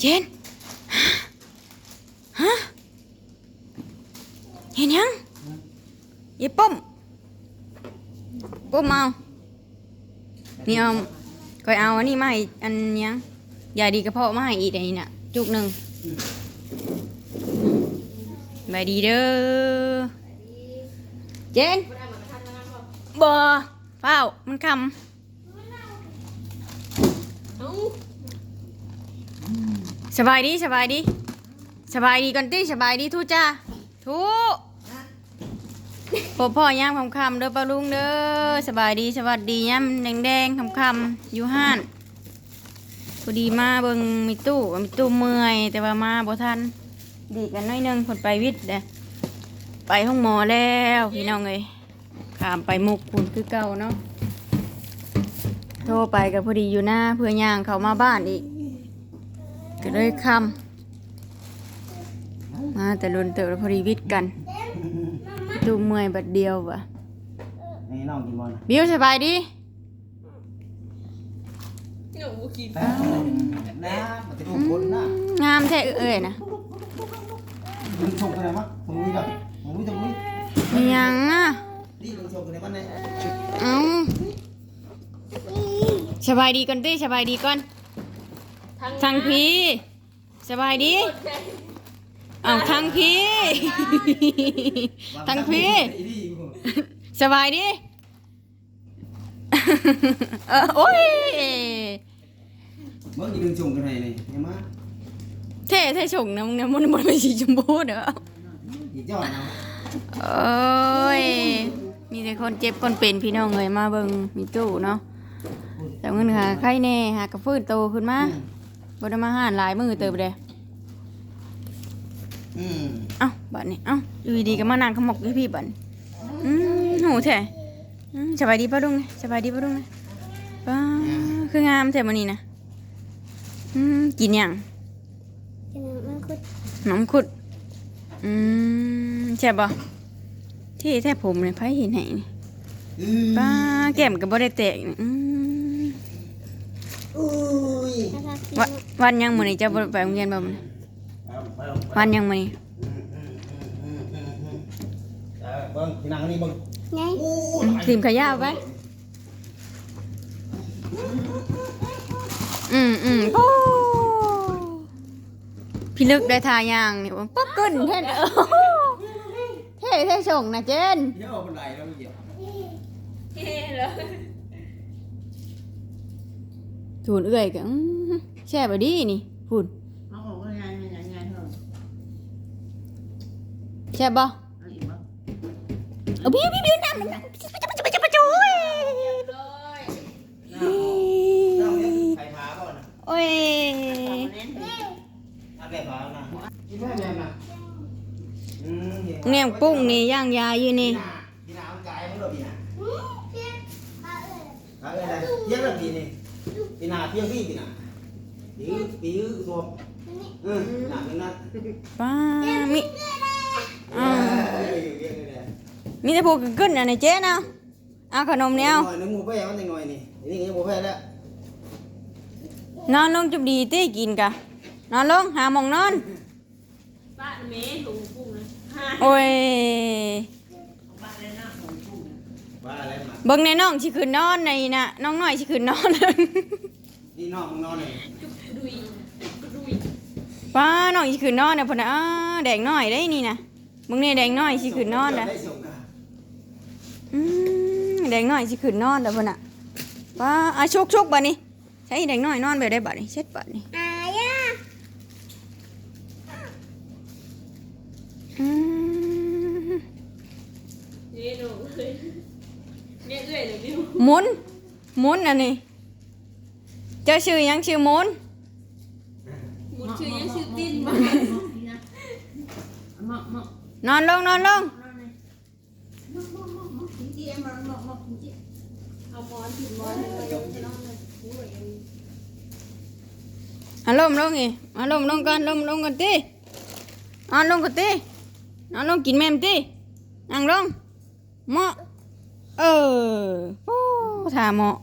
เจนฮะเห็นยังยี่ป้อมป้อมเอานี่เอาก็เอาอันนี้มาให้อันยังยาดีกระเพาะมาให้อีกอันนี้น่ะ จุกหนึ่งบายดีเด้อ เจนบ่เฝ้ามันคำ สบายดีสบายดีสบายดีก่อนติสบายดีทุจ้าทุพ่อพ่อย่างคำคำเด้อป้าลุงเด้อสบายดีสวัสดีย่ำแดงแดงคำคำอยู่ห้านพอดีมาเบิงมีตู้มีตู้เมื่อย แต่ว่ามาบ่ทันดีกันน้อยนึงผลไปวิทย์เด้ไปห้องหมอแล้วพี่น้องเอ้ยขามไปมุกคุณคือเก่าเนาะโทรไปกับพอดีอยู่หน้าเพื่อย่างเขามาบ้านอีก ก็เลยคำมาแต่ลุนเติบแล้วพอดีวิทย์กัน ดูเมื่อยบัดเดียววะนี่น้องกินบอลบิวสบายดีหนูกินนะมันจะดูคนนะงามแท้เอ้ยนะมึงชมกันไหนมั้งมึงมีแบบมึงมีตรงนี้มีหยังอะนี่มึงชมกันไหนบ้างเนี่ยเอ้าสบายดีก่อนติสบายดีก่อน ทางพี่สบายดีเอาทางพี่ทางพี่สบายดีเออโอ้ยมึงอีกหนึ่งชมกันไหนนี่เห็นไหมเท่เท่ชงนะมึงนะมันมันเป็นสีชมพูเด้ออีกยอดนะเอ้ยมีแต่คนเจ็บคนเป็นพี่น้องเลยมาเบิ่งมีตู้เนาะแต่เงินหาใครแน่หากระฟื้นโตขึ้นมา บ่ได้มาหานหลายมือเติบเด้อืมเอ้าบัดนี้เอ้าอยู่ดีๆก็มานั่งขมกอยู่พี่บัดนี้อืมโหแท้อืมสบายดีป่ะลุงสบายดีป่ะลุงป้าคืองามแท้มื้อนี้นะอืมกินหยังมันคือน้ำขุดอืมใช่บป่ที่แท้ผมเนี่ยไผเห็นไหนนี่ป้าแก้มก็บ่ได้แตกนี่อืม อุ้ยวะวันยังมื้อนี้เจะบ่ไปโรงเรียนบ่มื้อนี้วันยังมื้อนี้เบิ้งพี่นางนี่เบิ้งไงอู้อืมทีมขยะเอาไปอืมอืมโอ้พี่ลึกได้ทายางนี่ว่าปั๊กกึ้นแท้เออเท่เท่ส่งนะเจน เดี๋ยวเอาเป็นไรแล้วเหยียบเฮ้เหร อถูนเอื่อยก็อื้อแช่บดีนี่พูนเอาออกงานงานงานเถอะแช่บบ่เอาอีกบ่เอาบิวบิวบิวน้ำน้ำน้ำปะจุปะจุปะจุปะจุเว้ยเลยน้องเนี่ยใครพาบ่นะโอ้ยอาแก่พานะกินได้แม่นะอืมเนี่ยงปุ้งนี่ย่างยาอยู่นี่พี่นาเอาใจมึงเหรอพี่นาเอาอะไรเพียงละพี่นี่ พี่นาเพียงพี่พี่นาปิ้วปิ้วรวมอืมหนักเป็นนัดป้ามีอ่ามีแต่พวกขึ้นอันนี้เจ๊เนาะเอาขนมเนี่ยหเอาน่อยนึงหมูแพ้มันหน่อยนี่นี่ก็หมูแพ้แล้วนอนลงจุบดีตีกินกะนอนลงหาหมองนอนบ้านเมย์ถุงกุ้งนะห้าโอ้ย ว่าอะไรมาเบิ่งในน้องสิขึ้นนอนในน่ะน้องน้อยสิขึ้นนอน นี่นอกมึงนอนเลยจุกดุยจุกดุยป้าน้องสิขึ้นนอนน่ะพุ่นน่ะอ้าแดงน้อยได้นี่น่ะมึงนี่แดงน้อยสิขึ้นนอนน่ะได้ส่งกันอืมแดงน้อยสิขึ้นนอนแล้วพุ่นน่ะป้าอะชุกๆบัดนี้ใช้แดงน้อยนอนแบบได้บัดนี้เช็ดบัดนี้อายะ อืม เนี่ยหนูเลยเนี่ยเอื่อยเลยพี่ หมุนห มุนอันนี้ เจ้าชื่อหยังชื่อหมุนหมุดชื่อยังชื่อติ้นมาเหมาะเหมาะนอนลงนอนลงจริงๆมันเหมาะเหมาะจริงเอามอนผิดมอนให้เลยจะนอนเลยอะลมลงอีอะลมลงก่อนลมลงก่อนตินอนลงก่อนตินอนลงกินแม่มตินั่งลงเหมาะเออโอ้ท่าเหมาะ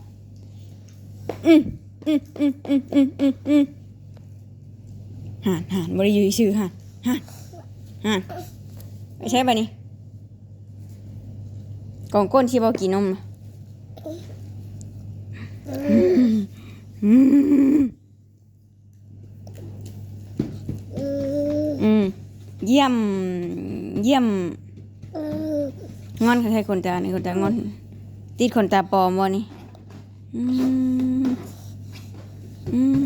อืมอืมอืมอืมอืมอืมอืมห่านห่านบริยูชื่อห่านห่านห่านไปใช้ปะนี่กองก้นที่บอกกินนมอืมอืมเยี่ยม เยี่ยม งอนใครคนตาในคนตางอน ติดคนตาปลอมวะนี่ อืมอืม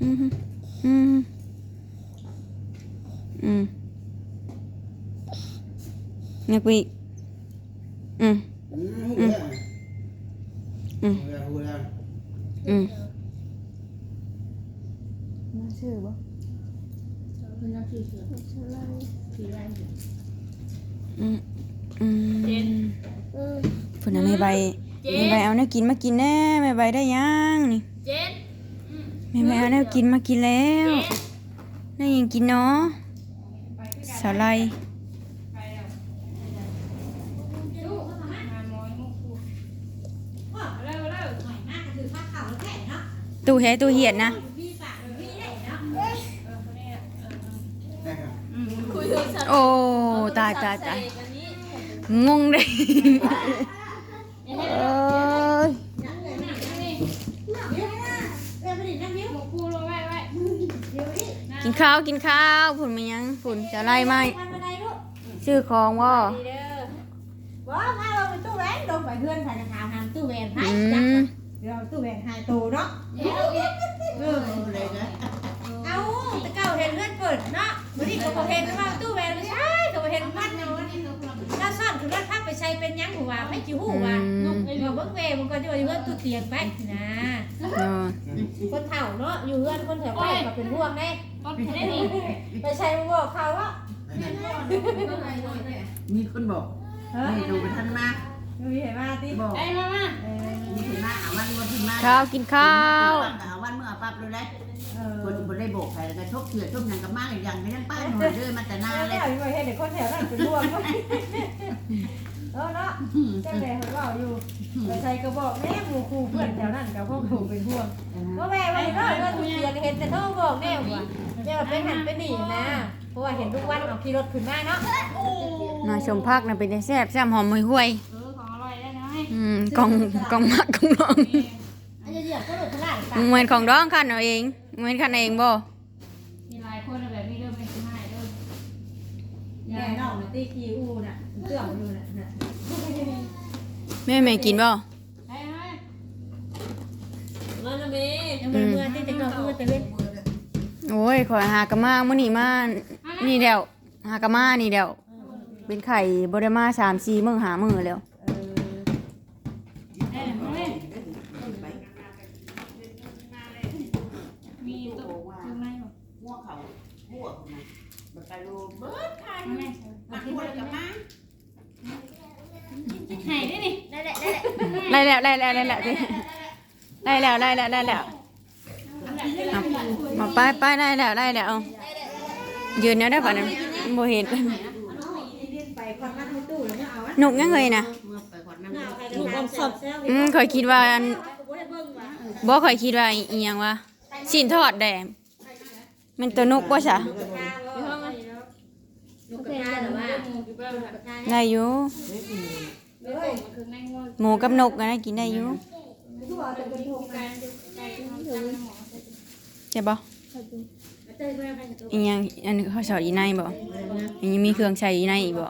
อืมอืมอืมนักวิอืม อืมหูแล้ว อืม หูแล้วหูแล้ว อืมน่าชื่อบ่ เป็นน้ำชื่อเสือสีแดง อืมอืมพุ่นน่ะแม่ใบแม่ใบเอาแนว กินมากินแน่แม่ใบได้ยังนี่เจ็ดแม่ใบเอาแนวกินมากินแล้วนี่ยังกินเนาะสาลายเร็วเร็วตู้แฮตู้เหียดนะคุยโทรศัพท์โอ้ ตายตายตายงงเลย ข้าวกินข้าวผุนมันยังผุนจะไล่ไหมชื่อของว่าดีเด้อว้าพาเราไปตู้แหวนลงไปเพื่อนถ่ายราคาทำตู้แหวนให้อืจักมเดี๋ยวตู้แหวนหายโตเนาะเดี๋ยวเดี๋ยวเออเลยนะเอาแต่เก่าเห็นเลื่อนเปิดเนาะวันนี้ก็บ่เห็นว่าตู้แหวนไม่ใช่ก็บ่เห็นมันเนาะ ถ้าซ่อนคือว่าถ้าไปใช้เป็นยังหัวว่าไม่จิหูว่าอืมเดี๋ยวเบิ่งเวมันก็จะว่าอยู่เพื่อนตู้เตียงไปนะเนาะคนเฒ่าเนาะอยู่เพื่อนคนแถวไปก็เป็นห่วงแน่รถได้นี่ไปใช้มาบอกเขาว่ามีคนบอกเฮ้ยให้ดูไปทันมาดูเห็นมาติบอกไอ้มามาเออมีเห็นมาหาวันวันที่มาข้าวกินข้าวหาวันเมื่อ ปั๊บเลยได้เออคนคนได้โบกใครแล้วก็ชกเถื่อชกหนังกับมากอย่างไม่นั่งป้ายหน่อยเดินมาแต่นานเลยแล้วอยู่เห็นเด็กคนแถวนั้นเป็นห่วงเว้ยเออเนาะเจ้าแม่เขาบอกอยู่ไปใช้ก็บอกแม่หมู่ครูเพื่อนแถวนั้นกับพวกครูเป็นห่วงว่าแม่ว่าเนาะว่าทุเรียนเห็นแต่โทรบอกแม่ว่าแม่ว่าเป็นหันเป็นหนีนะเพราะว่าเห็นทุกวันเอาขี่รถขึ้นมาเนาะหน่อยชมพักนะเป็นได้แซ่บแซ่บหอมห่วยห่วยเออของอร่อยได้น้อยอืมกล่องกล่องมักของน้องอัน จะเหยียบก็หลุดขนาดเหมือนของน้องคันเอาเองเหมือนคันเองบ่มีหลายคนแบบนี้เริ่มไม่คุ้มให้เริ่มแม่นองน่ะตีขี้อูน่ะเตื้อมอยู่น่ะน่ะแม่แม่กินบ่ไอ้ไอ้มาละเมย์ยังเป็นมื่อที่จะนอนคือแต่เว้นโอ้ยขอยหากะมามื้อนี้มานี่แล้วหากะมานี่แล้วเป็นไข่บ่ได้มา3 4มื้อ5มื้อแล้ว เออ ได้เดี๋ยวมาเลยมีตุ๊กคือไม่หรอก หัว เขาหัวคนนั้นบัตรลูเบิร์ดทายแม่มาหัวกับมาไห้ได้นี่ได้แหละได้แหละได้แล้วได้แล้วได้แล้วได้แล้วได้แล้วได้แล้วเอามาไปไปได้แล้วได้แล้วเอายืนแนวได้ป่ะเนั้นบ่เห็นไปความมันในตู้แล้วเอาอะนกยังไงนะอไปก่อนนั่งเอาใครกันทำสดอืมข่อยคิดว่าอันกูได้เบิ่งว่ะบ่ข่อยคิดว่าอีหยังวะสิ้นทอดแดม มันตัวนกบ่ซะข้าวว่าลูกกระทาหรือว่าอยู่บ้านค่ะได้อยู่หมูกับนกอะนะกินได้อยู่ทุกวันจะเป็นทุกการดูใช่บ่เต้ยไม่ไปตัวอีหยังอันเขาสอนอีในบ่อันนี้มีเครื่องใช้อีในอีกบ่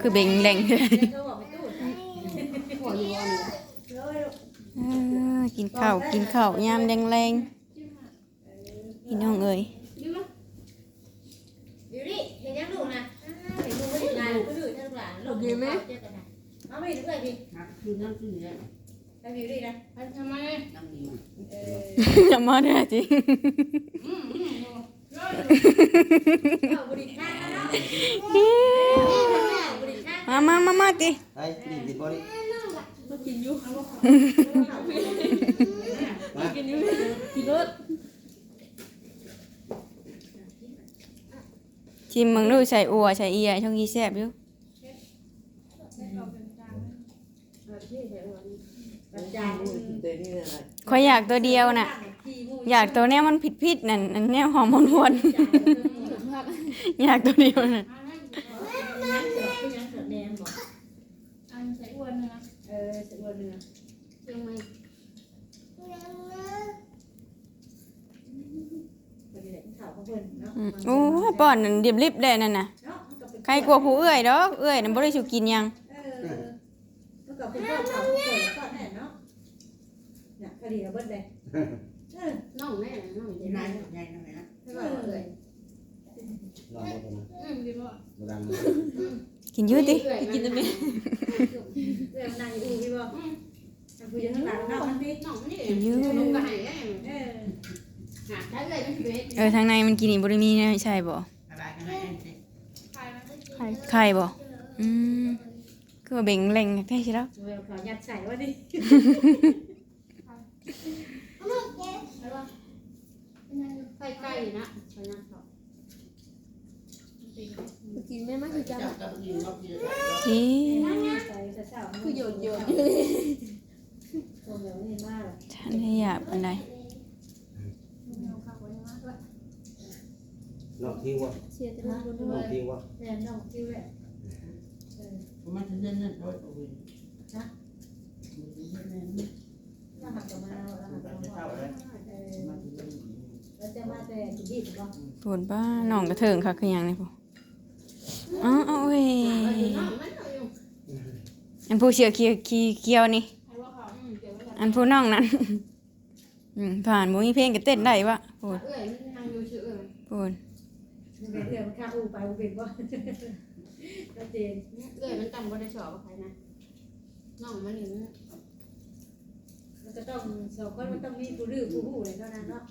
คือเบ่งแหล่งเขาบอกไปตู้เออกินข้าวกินข้าวยามแรงๆพี่น้องเอ้ย บิวตี้เห็นยังลูกนะเห็นลูกไม่ได้งานก็ดูท่านหลานลูกยืม ไหมเอาไปด้วยพี่ครับคือนั่งคือเนี่ยไปบิวตี้นะไปทำไมนั่งดีเอออย่ามาได้จริงเอาบุหรี่ข้างนะเนาะบุหรี่ข้างมามามามาติไอ้นี่ติดบ่ดิกินอยู่มากินอยู่กินรถชิมมึงดูใส่อัวใส่เอียช่องอีแซ่บอยู่ จานข่อยอยากตัวเดียวน่ะขี้มูอยากตัวเนี้ยมันผิดผิดๆนั่นอันเนี้ยหอมมวนๆอยากตัวเดียวน่ะอันใส่อ้วนนะเออสิอ้วนเนื้อเรื่องมันบ่ได้ข้าวของเพิ่นเนาะอืมโอ้ยป้อนนั่นเดียบลิบได้นั่นน่ะเนาะมันก็เป็นใครกลัวผู้เอื้อยดอกเอื้อยนั่นบ่ได้สิกินหยังเออมันก็เป็นข้าวข้าวของเพิ่นก็แน่เนาะ เนี่ยคดีเอาเบิดเลยเออน้องแม่น้องที่จะไหนได้ใหญ่นั่นแหละไม่ว่าเลยลองดูนะอืมดีบ่บ่ดังกินอยืดติกินได้ไหมเรื่องนั่งอยู่พี่บ่แต่ผู้หญิงข้างหลังเนาะมันสิน้องนี่ลงกันให้เออหาใช้เลยมันเวทเออทางในมันกินนี่บ่ได้มีนะใช่บ่อะไรกันนั่นสิใครมันก็ไข่ไข่บ่อืมคือว่าเบ่งแรงแท้สิแล้วเวลเขายัดใส่ว่าดิ ใกล้ๆนะไปนั่งเขากินไม่มากคือจังจ้ากับยิงนกเยอะจีใส่แต่เช้าคือโยนโยนตัวเนียมากฉันได้อยากปานใดนอกทิ้งวะเชียร์จะมาบนนด้อกทิ้งวะแม่น้องคิวแหละมันจะเล่นนั่นโดยตัวเองถ้า หักกับมาแล้วหักกับมาเออมันจะเล่นแล้วจะมาแต่ที่ดีถูกป่ะปวดบ้าน้องกระเถิงค่ะคือหยังนี่พ่ออ๋อเอาเว้ยน้องมันเอาอยู่อันผู้เชือกเขียวเขียวนี่ไอ้ว่าเขาอืมเกี่ยวกับอันผู้น้องนั้นอืมผ่านบ่มีเพลงก็เต้นได้วะปวดเอ้ยมันนั่งอยู่ชื่อเอ้ยปวดมันเป็นเรื่องมันข้าอูไปอูเป็นป่ะก็เจนเอ้ยมันจำบ่ได้ชอบใครนะน้องมันนี่มัน ก็ต้องสองคนมันต้องมีผู้รื้อผู้หูเลยเท่านั้นเนาะ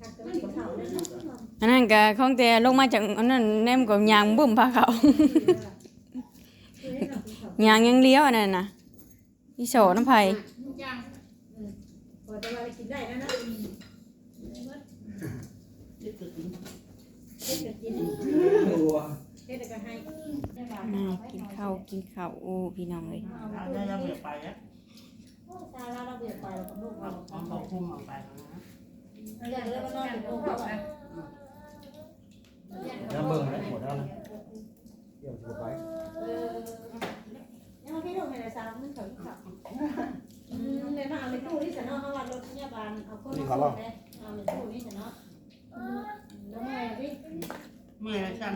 คักก็ไม่เท่านั้นเนาะอันนั้นก็ของแต่ลงมาจากอันนั้นแนมกับยางบึ้มพาเขาคือให้เราเป็นเขา ยางยังเลี้ยวอันนั้นน่ะอีโสน้ำไผยังพอจะว่ากินได้นะนะยึดตัวจริงเฮ็ดกับกินตัวเฮ็ดก็ให้น่ากินข้าวกินข้าวโอ้พี่น้องเอ้ย เราจะยังไม่ไปอะ ตาเรา เราเบียดไปเราก็ลูกเราเราต้องคุมออกไปนะเรื่องเรื่องมันอนอยู่ตรงเขาอะน้ำเบิ่งแล้วหมดแล้วนะเดี๋ยวจะไปเออยังไม่ลงในสามมันเขาขับอืมในมาเอาในตู้นี่ฉันเอาเอาวันรถพยาบาลเอาคนมาส่งเลยเอาในตู้นี่ฉันเอาแล้วแม่พี่เมื่อไรกันแล้วกัน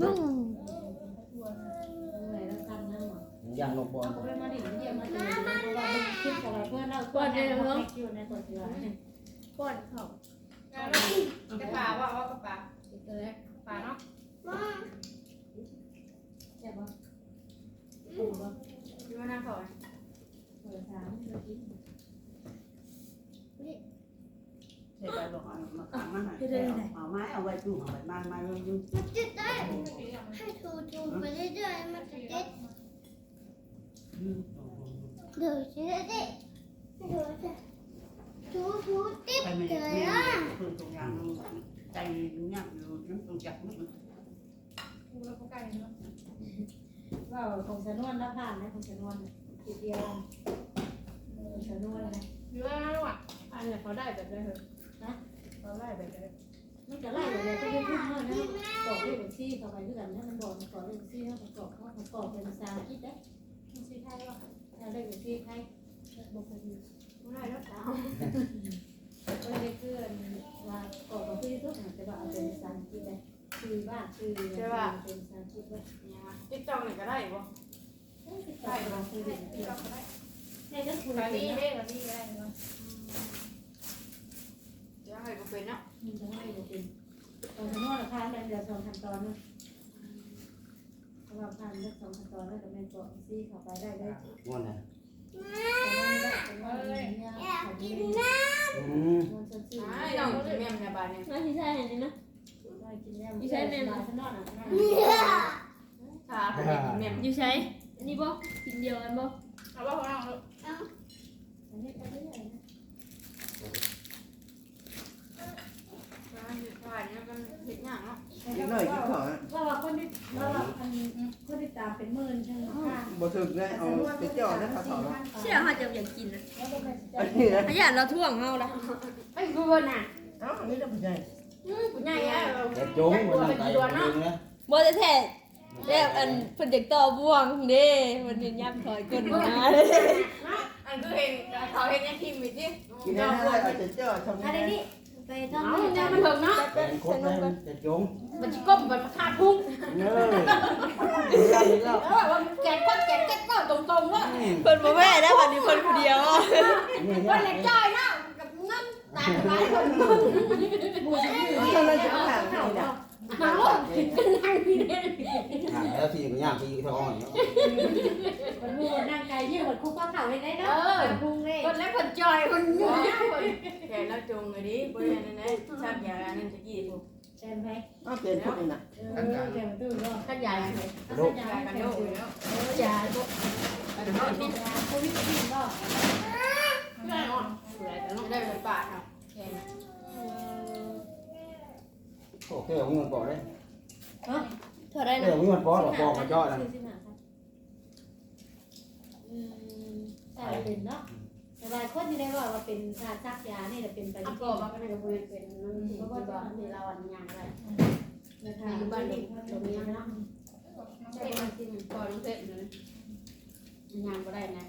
นั่นหรอ ย่างนกบอลเอาไปมาดิเยี่ยมมาเจอเพราะว่าคิดกับเพื่อนเราก่อนเนี่ยเราะอยู่ในตัวเสือเนี่อนเขากระป๋าว่าว่ากระป๋าตัวแรกปลาเนาะใช่ปะถูกปะดูหน้าเขาเปิดสามเปิดกินใช่ไปบอกมาขังมันหน่อยเอาไม้เอาไว้จุ่มเอาไว้บ้านไม้ลงยุ่งมันจะได้ให้ถูถูไปเรื่อยๆมันจะได้เดี๋ยวจะได้เดี๋ยวจะถูถูติ๊บใครไม่เลยแม่อะคือตรงยางใจยุ่งยากอยู่นั่นตรงจับมันว่าของชนวนแล้วผ่านนะของชนวนทีเดียวชนวนนะดูว่าลูกอะอันนี้เขาได้แบบได้เหรอนะเขาได้แบบได้มันจะไล่เลยก็ยังพูดเมื่อนะกรอกด้วยบัญชีเข้าไปด้วยกันถ้ามันบอกมันกรอกด้วยบัญชีถ้ามันกอกเขามันกอกเป็นภาษาอังกฤษได้ มันสีไทยว่ะถ้าได้บัญชีใครบอกไปดีไม่ได้แล้วสาวก็ได้เพื่อนว่ากรอกกับพี่ทุกอย่างจะบอกเอาเป็นภาษาอังกฤษได้คือบ้านคือเป็นภาษาอังกฤษไว้เนี่ยติ๊กต็อกนี่ก็ได้บ่ใช่เราคือเป็นติ๊กต็อกก็ได้ในก็คือแบบเป็นนี้นะเด้แบบนี้ได้เนาะเดี๋ยวให้กูเป็นเนาะมันจะให้เราเป็นตอนนวดราคาเดือนสองขั้นตอนนะ ราะว่าผ่านเรื่องสองขั้นตอนแล้วก็แม่กรอกซี่เข้าไปได้เลยงอนนะแต่ว่าได้แต่ว่าเนี่ยเขาดีอืมมันจะซื้อไอ้น้องกินแม่ในบ้านเนี่ยน่าที่ใช่เห็นไหมได้กินแล้วที่ใช่แม่มาข้างนอกอะขาเขากินแม่อยู่ใช้อันนี้บ่กินเดียวกันบ่เอาว่าเขาเอาลูก อันนี้ไปเรื่อยนะ ผ่านเนี่ยมันเห็ดยากเนาะกินเลยกินขอว่าว่าคนที่ว่าว่าคนคนที่ตามเป็นหมื่นใช่ไหมค่ะบ่ถึงได้เอาไปจ่อได้เขาถอดแล้วเชื่อเขาจะอยากกินนะอันนี้นะขยันเราท่วงเฮาละไอ้กูบ่น่ะเอ้าอันนี้จะเป็นไงกูใหญ่อะแต่โจ้งมันนั่งไก่ตัวนึงนะบ่ได้แท้แล้วอันเพิ่นอยากต่อบ่วงเด้มันเห็นยับถอยก้นมาอันคือเห็นเขาเห็นยังพิมพ์อยู่ดิกินได้เลยเอาจะจ่อทำอะไร ได้นี่ไปทำเอานี่เนี่ยมันเถิงเนาะเป็นคนได้แต่โจ้งมันจะก้มมันมาคาดพุ่งเนยเรื่องนี้แล้วเออว่ามันแกนก้นแกนแกนก้นตรงๆว่าเพิ่นบ่แม่แล้ววันนี้เพิ่นผู้เดียวอะนี่ว่าเนี่เล็ยกจ้อยนะกับน้ำตาไหลคนทำไมจะผ่านไม่ได้ มาลูกกินกันนั่งนี่เนี่ยแล้วที่ก็ย่างที่ก็ท้องเนาะมันมูนั่งไกลยืดเหมือนคุกข้าวเข่าเลยได้เนาะพุงเลยคนแล้วคนจอยคนอยู่เนี่ยคนแกแล้วจงเลยดิบริเวณนั้นนะชอบยาอันนั้นจะกี่ถูกเต็มไหมเอาเป็นพวกนี้นะเออเต็มตู้ก็ขันยาอะไรโรคยากันโรคอยู่แล้วยาโควิดสิบก็ไม่ได้หรอกไม่ได้เป็นปากครับแก โอเคเอาเงินปอได้เท่าได้เอนะอเงินปอหรอปอมาจ่อนั่นอืมแต่เป็นเนาะแต่หลายคนที่ได้ว่าว่าเป็นชาซักยานี่จะเป็นไปอัที่นก็มันก็เป็นบริเวณนั้นที่ว่าที่เราอันยังอะไรนะคะอยู่บ้านเด็กตรงนี้เนาะใช่มันที่มันก่อนเสร็จเลยยังก็ได้นะ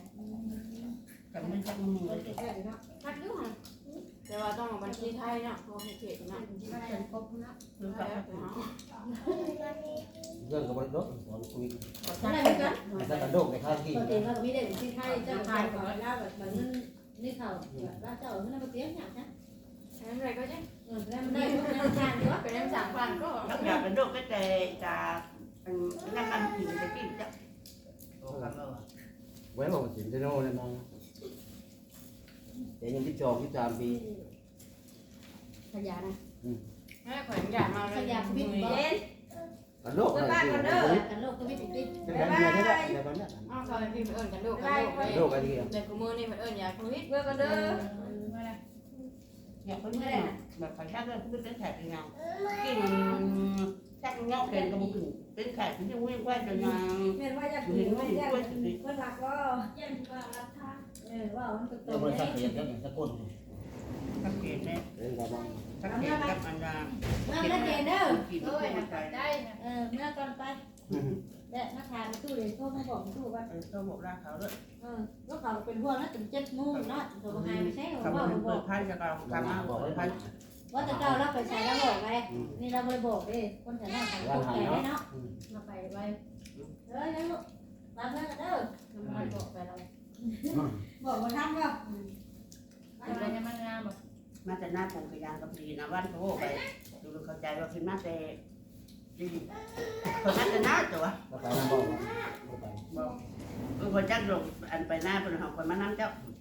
กันไม่จักมือพักยุ่ง แต่ว่าต้องบัญชีไทยเนาะเพราะเขตนะเป็นครบเนาะคือกับเรื่องกับบริโภคคุยอะไรเหมือนกันแต่กระโดดในข้าวที่ปกติเราไม่ได้ที่ไทยเจ้าทายก่อนแล้วแบบมันนี่เขาแล้วเจ้าเมื่อเราเตี้ยอย่างนั้นอะไรก็ได้เออแล้วมันได้พวกนั้นทานด้วยเป็นน้ำสั่งฟันก็นักอยากเป็นโรคก็แต่จะนักการกินจะกินจะโอ้กันเลยไว้บอกสินเจโน่เนี่ยมอง แต่ยังที่จองที่จามปีขยะนะแม่ขวัญอยากมาขยะพิษบ่กระโดดอะไรกันโรคก็ไม่ติดติดเป็นแบบนี้ได้ไหมแบบนี้อ้าวเขาเป็นพิมพ์เอิญกันลูกกันลูกกระโดดอะไรกันแต่กูมือนี่มันเอิญยาโควิดเมื่อก็เด้ออยากเป็นแม่แบบขันชักเลยคือเป็นแขกเป็นยังกิน ชักงอกเป็นกระบุกเป็นแขกที่จะวิ่งไหวจนยังเห็นว่าอยากเห็กินนว่าไม่อยู่ได้กล้วยสิเพื่อนรักก็ยันว่ารับทางเออว่ามันตเราบริษัทเรียนแล้วสกุลสังเกตเนี่ยเรียนกับมันสังเกตกับอันดาเมื่อเล่นเกมเด้อกินเอ้ยไม่ใจได้นะเออเมื่อก่อนไปและนักทานตู้เลยโทรมาบอกตู้ว่าเออเขาบอกรักเขาด้วยเออแล้วเขาเป็นพวกนั้นถึงเจ็ดโมงเนาะตัวไงไม่ใช่หรอคำว่าว่าบเปิอดกพันจะเราคำว่าบอกพัน ว่าจะเจ้ารับไปใช้แล้วบอกไงนี่เราไม่บอกดิคนแต่หน้าใส่ตกแก่เนาะมาไปไว้เออยังลูกตามเพื่อนกันเด้อน้ำมันบอกไปเราบอกว่าทำว่าอะไรเนี่ยมันงามแบบมาแต่หน้าผมกระยางกับดีนะวันโตไปดูเข้าใจว่าคือมาแต่ดีเขามาแต่หน้าตัวเราไปน้ำบ่อไปบอกเออพอจักลงอันไปหน้าเป็นหอกคนมาน้ำเจ้าเ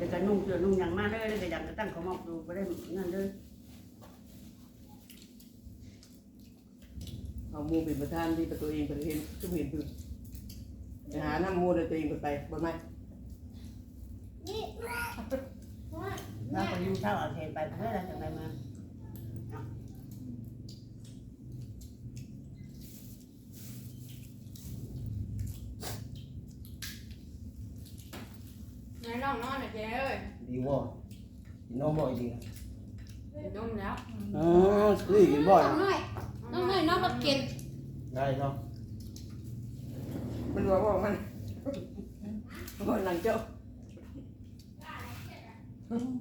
ดี๋ยวก็นุ่งเสื้อนุ่งอย่างมาเลยเดี๋ยวยังจะตั้งเขามองดูไม่ได้เงินเลยเอามูเป็นประธานที่ประตูเองประเทศทุกเห็นคือไปหาน้ำมูในตัวเองไปไปบ่ไหมเราไปยุ่งเท่าเอาเทไปเพื่ออะไรจังไรมา น้อยน้องนอนนะเจ๊เอ้ยดีว่ากินนมบ่อยดีนุ่มแล้วอ๋อซื้อกินบ่อยน้องน้อยน้องน้อยน้องมากินได้เนาะมันบอกว่ามันมันหลังเจ้า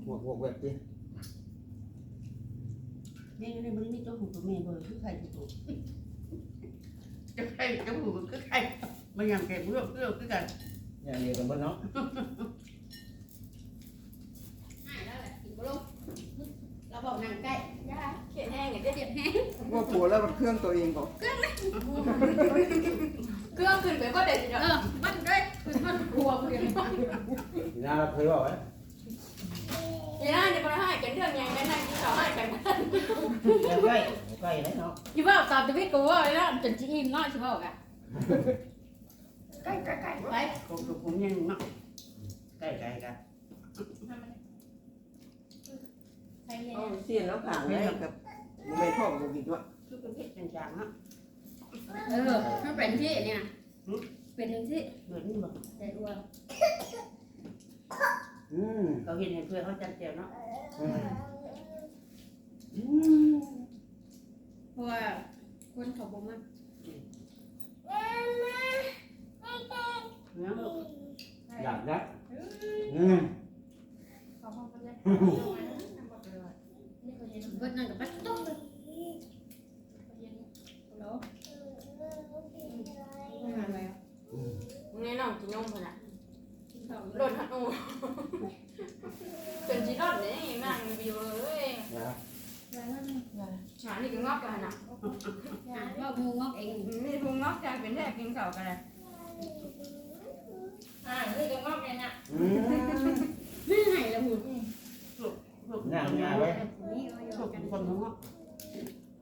พวกพวกเว็บดินี่นี่มันมีตัวหูตัวเมียเลยคือใครตัวจะใครจะหูคือใครมันยังเก็บเรื่องเรื่องคือกันอย่างเดียวกันเบิ่เนาะ เราบอกนางใกล้ย่าเขียนแห้งอย่างเจ็บแห้งว่าผัวแล้วมันเครื่องตัวเองบอกเครื่องขึ้นไปก็เด็ดเออมันด้วยคือมันกลัวเพื่อนทีน่าเราเคยบอกไว้อย่างนั้นจะมาให้กันเรื่องยังกันนั่งกินข้าวให้กันใกล้ใกล้เลยเนาะอยู่ว่าตามชีวิตกูว่าแล้วจนจะอิ่มน้อยใช่ป่าวอะใกล้ใกล้ใกล้ไปผมผมยังเนาะใกล้ใกล้กัน เอาเสียนแล้วผ่านได้กับไม่พ่อกับกินว่าคือเป็นเพชรจางๆเนาะเออมันเป็นที่เนี่ยแเป็นจังซี่เหมือนนี่บอกใจอ้วนอืมเขาเห็นให้เพื่อนเขาจัดเจียวเนาะอืมอืมเพราะว่าคนเขาบ่มักเนาะลูกอยากยักอืมเขาห้องกันเลย นี่เขาเย็นเบิดนั่นกับบัดตุ๊กเลยเขาเย็นฮัลโหลไม่มาแล้วมึงแน่นอนกินนมพุ่นน่ะ กินข้าว รถหันโอ้เป็นสิรถนี่นั่งวิวเลย นะ หานี่ก็งอกกันน่ะ ก็มูงอกเอง นี่พุงงอกใจเป็นแท้กินข้าวกันเลยอ่านี่ก็งอกเลยน่ะ อืม ไม่ให้ละหุ่น ลูก ง่ายง่ายไว้ นี่เอาอยู่ ลูก กัน คนเนาะ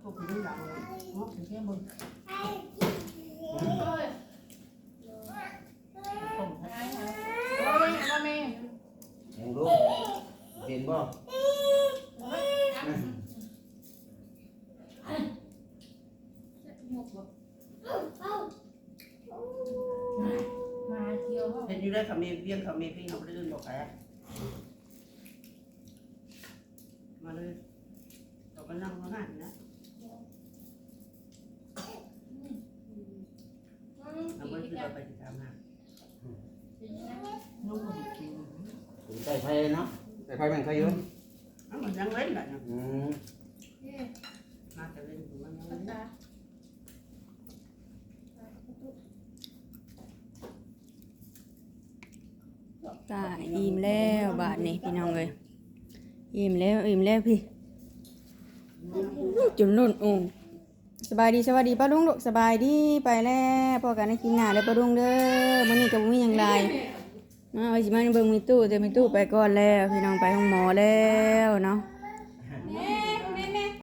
ลูกคนนี้ดังเลยเนาะถึงแค่มึง เอ้ย ต้ม ได้ค่ะโอ้ยเอาแม่ เห็นลูกเห็นบ่ หมกบ่มาเที่ยวว่า เห็นอยู่ได้เขามีเบี้ยงเขามีพี่เขาลื่นบอกใครมาเลยเราก็นั่งเขาหน้านะ เราไม่ได้ไปติดตามหาน้องคนกินถึงใจไฟเนาะใจไฟมันใครเยอะอะมันยังเล่นแบบนี้อืมมาจะเล่นมันยังเล่นตาตาอิ่มแล้วบาทนี่พี่น้องเลยอิ่มแล้วอิ่มแล้วพี่จุ่มนุ่นอุ้ง สบายดีสวัสดีป้าลุงลูกสบายดีไปแล้วพอกันในกินหน้าเล้ป้าลุงเด้อมื้อนี้ก็บ่มีอย่างไรมาไปสิมาเบิ่งมีตู้แต่มีตู้ไปก่อนแล้วพี่น้องไปห้องหมอแล้วเนาะ